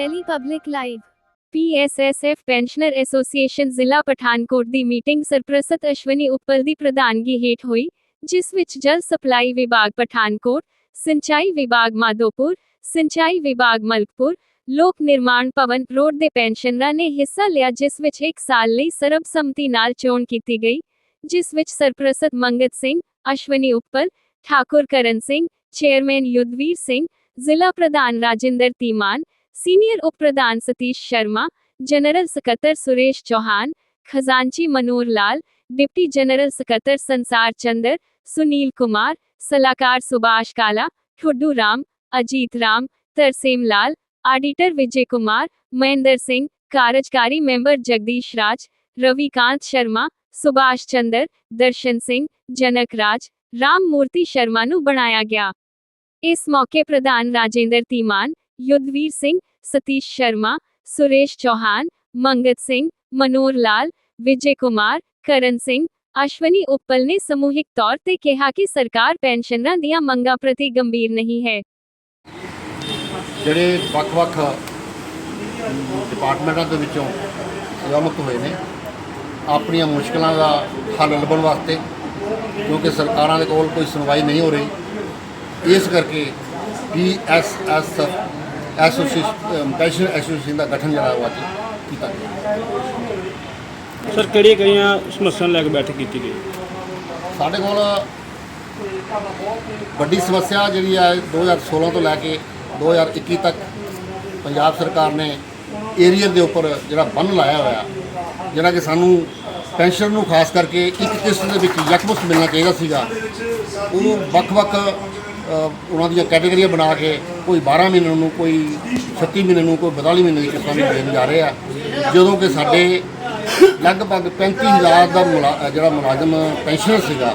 Delhi Public Live PSSF pensioner association ਜ਼ਿਲ੍ਹਾ ਪਠਾਨਕੋਟ ਦੀ meeting ਸਰਪ੍ਰਸਤ ਅਸ਼ਵਨੀ ਉੱਪਲ ਦੀ ਪ੍ਰਧਾਨਗੀ ਹੇਠ ਹੋਈ ਜਿਸ ਵਿੱਚ ਜਲ ਸਪਲਾਈ ਵਿਭਾਗ ਪਠਾਨਕੋਟ ਸਿੰਚਾਈ ਵਿਭਾਗ ਮਾਧੋਪੁਰ ਸਿੰਚਾਈ ਵਿਭਾਗ ਮਲਕਪੁਰ ਲੋਕ ਨਿਰਮਾਣ ਭਵਨ ਰੋਡ ਦੇ ਪੈਨਸ਼ਨਰਾਂ ਨੇ ਹਿੱਸਾ ਲਿਆ ਜਿਸ ਵਿੱਚ ਇੱਕ ਸਾਲ ਲਈ ਸਰਬਸੰਮਤੀ ਨਾਲ ਚੋਣ ਕੀਤੀ ਗਈ ਜਿਸ ਵਿੱਚ ਸਰਪ੍ਰਸਤ ਮੰਗਤ ਸਿੰਘ ਅਸ਼ਵਨੀ ਉੱਪਲ ਠਾਕੁਰ ਕਰਨ ਸਿੰਘ ਚੇਅਰਮੈਨ ਯੁੱਧਵੀਰ ਸਿੰਘ ਜ਼ਿਲ੍ਹਾ ਪ੍ਰਧਾਨ ਰਾਜਿੰਦਰ ਤੀਮਾਨ सीनियर उप प्रधान सतीश शर्मा जनरल सकत्तर सुरेश चौहान खजांची मनोहर लाल डिप्टी जनरल सकत्तर संसार चंदर सुनील कुमार सलाहकार सुभाष काला ठुड्डू राम अजीत राम तरसेम लाल ऑडिटर विजय कुमार महेंद्र सिंह कार्यकारी मेंबर जगदीश राज रविकांत शर्मा सुभाष चंद्र दर्शन सिंह जनक राज राम मूर्ति शर्मा नु बनाया गया इस मौके प्रधान राजेंद्र तीमान ਯੁੱਧਵੀਰ ਸਿੰਘ ਸਤੀਸ਼ ਸ਼ਰਮਾ ਸੁਰੇਸ਼ ਚੌਹਾਨ ਮੰਗਤ ਸਿੰਘ ਮਨੋਰ ਲਾਲ ਵਿਜੇ ਕੁਮਾਰ ਕਰਨ ਸਿੰਘ ਅਸ਼ਵਨੀ ਉੱਪਲ ਨੇ ਸਮੂਹਿਕ ਤੌਰ ਤੇ ਕਿਹਾ ਕਿ ਸਰਕਾਰ ਪੈਨਸ਼ਨਰਾਂ ਦੀਆਂ ਮੰਗਾਂ ਪ੍ਰਤੀ ਗੰਭੀਰ ਨਹੀਂ ਹੈ। ਜਿਹੜੇ ਵੱਖ-ਵੱਖ ਡਿਪਾਰਟਮੈਂਟਾਂ ਦੇ ਵਿੱਚੋਂ ਸਹਿਮਤ ਹੋਏ ਨੇ, ਆਪਣੀਆਂ ਮੁਸ਼ਕਲਾਂ ਦਾ ਹੱਲ ਲੱਭਣ ਵਾਸਤੇ ਕਿਉਂਕਿ ਸਰਕਾਰਾਂ ਦੇ ਕੋਲ ਕੋਈ ਸੁਣਵਾਈ ਨਹੀਂ ਹੋ ਰਹੀ, ਇਸ ਕਰਕੇ ਪੀਐਸਐਸ ਐਸੋਸੀਏਸ਼ਨ ਪੈਨਸ਼ਨ ਐਸੋਸੀਏਸ਼ਨ ਦਾ ਗਠਨ ਜਿਹੜਾ ਉਹ ਅੱਜ ਕੀਤਾ ਗਿਆ। ਸਰ ਕਿਹੜੀਆਂ ਕਿਹੜੀਆਂ ਸਮੱਸਿਆਵਾਂ ਲੈ ਕੇ ਬੈਠਕ ਕੀਤੀ ਗਈ? ਸਾਡੇ ਕੋਲ ਵੱਡੀ ਸਮੱਸਿਆ ਜਿਹੜੀ ਹੈ 2016 ਤੋਂ ਲੈ ਕੇ 2021 ਤੱਕ ਪੰਜਾਬ ਸਰਕਾਰ ਨੇ ਏਰੀਆ ਦੇ ਉੱਪਰ ਜਿਹੜਾ ਬੰਨ ਲਾਇਆ ਹੋਇਆ ਜਿਹੜਾ ਕਿ ਸਾਨੂੰ ਪੈਨਸ਼ਨ ਨੂੰ ਖਾਸ ਕਰਕੇ ਇੱਕ ਕਿਸ਼ਤ ਦੇ ਵਿੱਚ ਯਕਮੁਸਤ ਮਿਲਣਾ ਚਾਹੀਦਾ ਸੀਗਾ ਉਹ ਵੱਖ-ਵੱਖ ਉਹਨਾਂ ਦੀਆਂ ਕੈਟਾਗਰੀਆਂ ਬਣਾ ਕੇ ਕੋਈ 12 ਮਹੀਨੇ ਨੂੰ, ਕੋਈ 36 ਮਹੀਨੇ ਨੂੰ, ਕੋਈ 42 ਮਹੀਨੇ ਦੀ ਕਿਸ਼ਤਾਂ ਨੂੰ ਦੇਣ ਜਾ ਰਹੇ ਆ। ਜਦੋਂ ਕਿ ਸਾਡੇ ਲਗਭਗ 35000 ਦਾ ਮੁਲਾ- ਜਿਹੜਾ ਮੁਲਾਜ਼ਮ ਪੈਨਸ਼ਨਰ ਸੀਗਾ,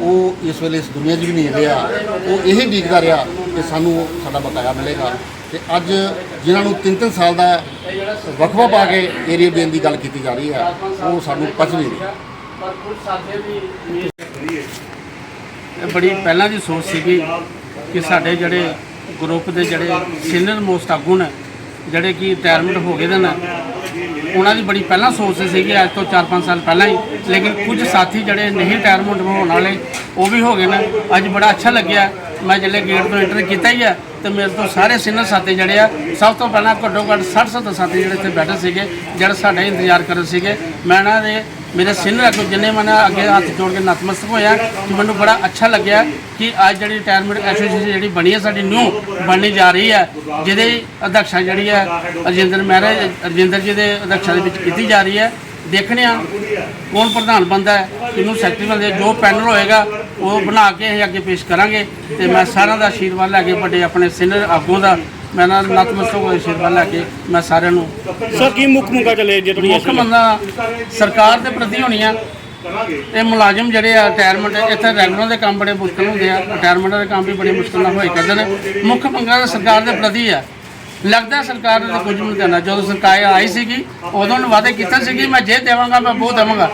ਉਹ ਇਸ ਵੇਲੇ ਇਸ ਦੁਨੀਆ 'ਚ ਵੀ ਨਹੀਂ ਰਿਹਾ। ਉਹ ਇਹ ਉਡੀਕਦਾ ਰਿਹਾ ਕਿ ਸਾਨੂੰ ਸਾਡਾ ਬਕਾਇਆ ਮਿਲੇਗਾ। ਤੇ ਅੱਜ ਜਿਨ੍ਹਾਂ ਨੂੰ 3-3 ਸਾਲ ਦਾ ਵਕਫਾ ਪਾ ਕੇ ਏਰੀਆ ਦੇਣ ਦੀ ਗੱਲ ਕੀਤੀ ਜਾ ਰਹੀ ਹੈ ਉਹ ਸਾਨੂੰ ਪਚ ਨਹੀਂ ਰਹੀ। ਇਹ ਬੜੀ ਪਹਿਲਾਂ ਦੀ ਸੋਚ ਸੀਗੀ ਕਿ ਸਾਡੇ ਜਿਹੜੇ ਗਰੁੱਪ ਦੇ ਜਿਹੜੇ ਸੀਨੀਅਰ ਮੋਸਟ ਆਗੂ ਨੇ, ਜਿਹੜੇ ਕਿ ਰਿਟਾਇਰਮੈਂਟ ਹੋ ਗਏ ਦੇ ਨੇ, ਉਹਨਾਂ ਦੀ ਬੜੀ ਪਹਿਲਾਂ ਸੋਚ ਸੀਗੀ, ਅੱਜ ਤੋਂ 4-5 ਸਾਲ ਪਹਿਲਾਂ ਹੀ। ਲੇਕਿਨ ਕੁਝ ਸਾਥੀ ਜਿਹੜੇ ਨਹੀਂ ਰਿਟਾਇਰਮੈਂਟ ਹੋਣ ਵਾਲੇ, ਉਹ ਵੀ ਹੋ ਗਏ ਨੇ। ਅੱਜ ਬੜਾ ਅੱਛਾ ਲੱਗਿਆ। ਮੈਂ ਜਿਹੜੇ ਗੇਟ ਤੋਂ ਐਂਟਰ ਕੀਤਾ ਹੀ ਆ ਤੇ ਮੇਰੇ ਤੋਂ ਸਾਰੇ ਸੀਨੀਅਰ ਸਾਥੀ ਜਿਹੜੇ ਆ, ਸਭ ਤੋਂ ਪਹਿਲਾਂ ਘੱਟੋ ਘੱਟ 60-70 ਸਾਥੀ ਜਿਹੜੇ ਇੱਥੇ ਬੈਠੇ ਸੀਗੇ, ਜਿਹੜੇ ਸਾਡਾ ਇੰਤਜ਼ਾਰ ਕਰ ਰਹੇ ਸੀਗੇ। ਮੈਂ ਇਹਨਾਂ ਦੇ ਮੇਰੇ ਸੀਨੀਅਰ ਆਗੂ ਜਿੰਨੇ ਮੈਂ ਅੱਗੇ ਹੱਥ ਜੋੜ ਕੇ ਨਤਮਸਤਕ ਹੋਇਆ, ਕਿ ਮੈਨੂੰ ਬੜਾ ਅੱਛਾ ਲੱਗਿਆ ਕਿ ਅੱਜ ਜਿਹੜੀ ਰਿਟਾਇਰਮੈਂਟ ਐਸੋਸੀਏਸ਼ਨ ਜਿਹੜੀ ਬਣੀ ਹੈ, ਸਾਡੀ ਨਿਊ ਬਣਨੀ ਜਾ ਰਹੀ ਹੈ, ਜਿਹਦੇ ਅਧਿਕਸ਼ਾ ਜਿਹੜੀ ਹੈ, ਅਰਜਿੰਦਰ ਮਹਿਰਾ ਅਰਜਿੰਦਰ ਜੀ ਦੇ ਅਧਿਕਸ਼ਾ ਦੇ ਵਿੱਚ ਕੀਤੀ ਜਾ ਰਹੀ ਹੈ। ਦੇਖਣੇ ਆ ਕੌਣ ਪ੍ਰਧਾਨ ਬੰਦਾ ਹੈ, ਕਿਹਨੂੰ ਸੈਕਟਰੀ ਬੰਦੇ ਜੋ ਪੈਨਲ ਹੋਏਗਾ, ਉਹ ਬਣਾ ਕੇ ਅਸੀਂ ਅੱਗੇ ਪੇਸ਼ ਕਰਾਂਗੇ ਤੇ ਮੈਂ ਸਾਰਿਆਂ ਦਾ ਆਸ਼ੀਰਵਾਦ ਲੈ ਕੇ ਵੱਡੇ ਆਪਣੇ ਸੀਨੀਅਰ ਆਗੂਆਂ ਦਾ ਮੈਂ ਨਾਲ ਨਤਮਸਤਕ ਹੋਏ ਆਸ਼ੀਰਵਾਦ ਲੈ ਕੇ ਮੈਂ ਸਾਰਿਆਂ ਨੂੰ ਸਰ ਕੀ ਮੁੱਖ ਮੰਗਾਂ ਚੱਲੇ ਜੇ ਤੁਹਾਡੀਆਂ ਮੁੱਖ ਮੰਗਾਂ ਸਰਕਾਰ ਦੇ ਪ੍ਰਤੀ ਹੋਣੀਆਂ ਇਹ ਮੁਲਾਜ਼ਮ ਜਿਹੜੇ ਆ ਰਿਟਾਇਰਮੈਂਟ ਇੱਥੇ ਰੈਗੂਲਰ ਦੇ ਕੰਮ ਬੜੇ ਮੁਸ਼ਕਲ ਹੁੰਦੇ ਆ। ਰਿਟਾਇਰਮੈਂਟ ਦੇ ਕੰਮ ਵੀ ਬੜੀ ਮੁਸ਼ਕਲ ਨਾਲ ਹੋਏ ਕਰਦੇ ਨੇ। ਮੁੱਖ ਮੰਗਾਂ ਸਰਕਾਰ ਦੇ ਪ੍ਰਤੀ ਆ। ਲੱਗਦਾ ਸਰਕਾਰ ਨੇ ਕੁਝ ਨਹੀਂ ਕਰਨਾ। ਜਦੋਂ ਸਰਕਾਰ ਆਈ ਸੀਗੀ ਉਦੋਂ ਨੇ ਵਾਅਦੇ ਕੀਤੇ ਸੀਗੇ ਮੈਂ ਜੇ ਦੇਵਾਂਗਾ ਮੈਂ ਬਹੁਤ ਦੇਵਾਂਗਾ।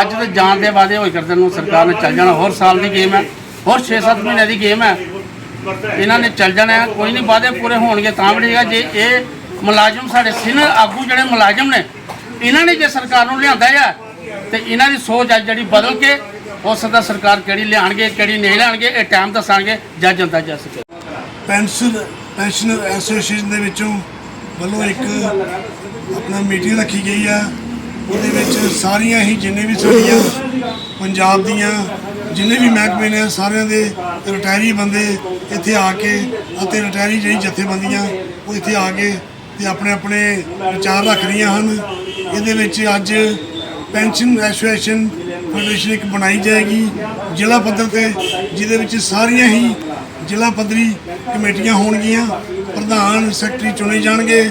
ਅੱਜ ਤੇ ਜਾਣ ਦੇ ਵਾਅਦੇ ਹੋਏ ਕਰਦੇ ਨੂੰ ਸਰਕਾਰ ਨੇ ਚੱਲ ਜਾਣਾ। ਹੋਰ ਸਾਲ ਦੀ ਗੇਮ ਹੈ। ਹੋਰ 6-7 ਮਹੀਨੇ ਦੀ ਗੇਮ ਹੈ। ਇਹਨਾਂ ਨੇ ਚੱਲ ਜਾਣਾ ਹੈ, ਕੋਈ ਨਹੀਂ ਵਾਅਦੇ ਪੂਰੇ ਹੋਣਗੇ ਤਾਂ ਬਣੇਗਾ ਜੇ ਇਹ ਮੁਲਾਜ਼ਮ ਸਾਡੇ ਸੀਨੀਅਰ ਆਗੂ ਜਿਹੜੇ ਮੁਲਾਜ਼ਮ ਨੇ ਇਹਨਾਂ ਨੇ ਜੇ ਸਰਕਾਰ ਨੂੰ ਲਿਆਂਦਾ ਆ ਤੇ ਇਹਨਾਂ ਦੀ ਸੋਚ ਅੱਜ ਜਿਹੜੀ ਬਦਲ ਕੇ ਹੋ ਸਕਦਾ ਸਰਕਾਰ ਕਿਹੜੀ ਲਿਆਣਗੇ ਕਿਹੜੀ ਨਹੀਂ ਲਿਆਣਗੇ ਇਹ ਟਾਈਮ ਦੱਸਾਂਗੇ ਜੱਜ ਜਨਤਾ ਜੱਜ ਸਕੇ। ਪੈਨਸ਼ਨ ਪੈਨਸ਼ਨਰ ਐਸੋਸੀਏਸ਼ਨ ਦੇ ਵਿੱਚੋਂ ਵੱਲੋਂ ਇੱਕ ਆਪਣਾ ਮੀਟਿੰਗ ਰੱਖੀ ਗਈ ਆ। ਉਹਦੇ ਵਿੱਚ ਸਾਰੀਆਂ ਹੀ ਜਿੰਨੇ ਵੀ ਸਾਡੀਆਂ ਪੰਜਾਬ ਦੀਆਂ ਜਿੰਨੇ ਵੀ ਮਹਿਕਮੇ ਨੇ, ਸਾਰਿਆਂ ਦੇ ਰਿਟਾਇਰੀ ਬੰਦੇ ਇੱਥੇ ਆ ਕੇ ਅਤੇ ਰਿਟਾਇਰੀ ਜਿਹੜੀ ਜਥੇਬੰਦੀਆਂ ਉਹ ਇੱਥੇ ਆ ਕੇ ਤੇ ਆਪਣੇ ਆਪਣੇ ਵਿਚਾਰ ਰੱਖ ਰਹੀਆਂ ਹਨ। ਇਹਦੇ ਵਿੱਚ ਅੱਜ ਪੈਨਸ਼ਨ ਐਸੋਸੀਏਸ਼ਨ ਫੈਡਰੇਸ਼ਨ ਇੱਕ ਬਣਾਈ ਜਾਏਗੀ ਜ਼ਿਲ੍ਹਾ ਪੱਧਰ ਤੇ, ਜਿਹਦੇ ਵਿੱਚ ਸਾਰੀਆਂ ਹੀ ਜ਼ਿਲ੍ਹਾ ਪੱਧਰੀ ਕਮੇਟੀਆਂ ਹੋਣਗੀਆਂ। ਪ੍ਰਧਾਨ, ਸੈਕਟਰੀ ਚੁਣੇ ਜਾਣਗੇ,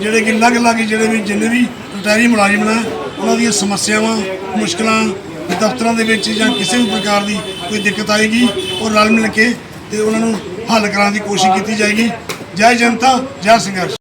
ਜਿਹੜੇ ਕਿ ਅਲੱਗ-ਅਲੱਗ ਜਿਹੜੇ ਵੀ ਜਿੰਨੇ ਵੀ ਰਿਟਾਇਰੀ ਮੁਲਾਜ਼ਮ ਨੇ ਉਹਨਾਂ ਦੀਆਂ ਸਮੱਸਿਆਵਾਂ, ਮੁਸ਼ਕਲਾਂ ਦਫ਼ਤਰਾਂ ਦੇ ਵਿੱਚ ਜਾਂ ਕਿਸੇ ਵੀ ਪ੍ਰਕਾਰ ਦੀ ਕੋਈ ਦਿੱਕਤ ਆਏਗੀ, ਉਹ ਰਲ ਮਿਲ ਕੇ ਤੇ ਉਹਨਾਂ ਨੂੰ ਹੱਲ ਕਰਾਉਣ ਦੀ ਕੋਸ਼ਿਸ਼ ਕੀਤੀ ਜਾਏਗੀ। ਜੈ ਜਨਤਾ, ਜੈ ਸੰਘਰਸ਼।